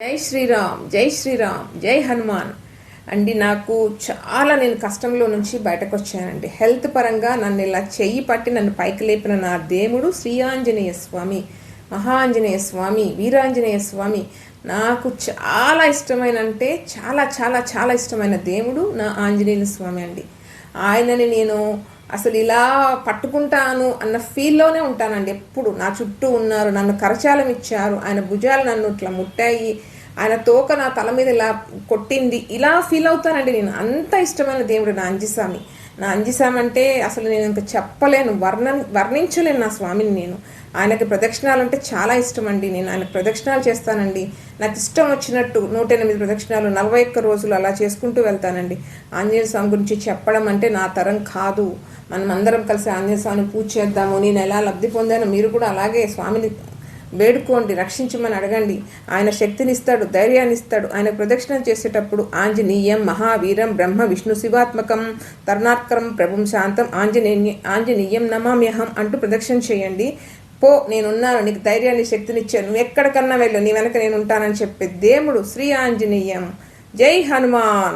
జై శ్రీరామ్ జై శ్రీరామ్ జై హనుమాన్. అండి నాకు చాలా నేను కష్టంలో నుంచి బయటకు వచ్చానండి హెల్త్ పరంగా నన్ను ఇలా చెయ్యి పట్టి నన్ను పైకి లేపిన నా దేవుడు శ్రీ ఆంజనేయ స్వామి మహాంజనేయ స్వామి వీరాంజనేయ స్వామి. నాకు చాలా ఇష్టమైన అంటే చాలా చాలా చాలా ఇష్టమైన దేవుడు నా ఆంజనేయ స్వామి అండి. ఆయనని నేను అసలు ఇలా పట్టుకుంటాను అన్న ఫీల్లోనే ఉంటానండి ఎప్పుడు. నా చుట్టూ ఉన్నారు నన్ను కరచాలం ఇచ్చారు ఆయన భుజాలు నన్ను ఇట్లా ముట్టాయి ఆయన తోక నా తల మీద ఇలా కొట్టింది ఇలా ఫీల్ అవుతానండి నేను. అంత ఇష్టమైన దేవుడు నా అంజిస్వామి. నా అంజిస్వామి అంటే అసలు నేను ఇంకా చెప్పలేను వర్ణ వర్ణించలేను నా స్వామిని నేను. ఆయనకి ప్రదక్షిణాలు అంటే చాలా ఇష్టం అండి నేను ఆయన ప్రదక్షిణాలు చేస్తానండి. నాకు ఇష్టం వచ్చినట్టు నూట ఎనిమిది ప్రదక్షిణాలు నలభై ఒక్క రోజులు అలా చేసుకుంటూ వెళ్తానండి. ఆంజనేయ స్వామి గురించి చెప్పడం అంటే నా తరం కాదు. మనం అందరం కలిసి ఆంజనేయ స్వామిని పూజ చేద్దాము నేను ఎలా లబ్ధి పొందాను మీరు కూడా అలాగే స్వామిని వేడుకోండి రక్షించమని అడగండి. ఆయన శక్తిని ఇస్తాడు ధైర్యాన్ని ఇస్తాడు ఆయన ప్రదక్షిణ చేసేటప్పుడు ఆంజనేయం మహావీరం బ్రహ్మ విష్ణు శివాత్మకం తరుణాత్కరం ప్రభుం శాంతం ఆంజనేయ ఆంజనేయం నమామ్యహం అంటూ ప్రదక్షిణ చేయండి. పో నేనున్నాను నీకు ధైర్యాన్ని శక్తినిచ్చాను. నువ్వు ఎక్కడికన్నా వెళ్ళు నీ వెనక నేను ఉంటానని చెప్పే దేవుడు శ్రీ ఆంజనేయం. జై హనుమాన్.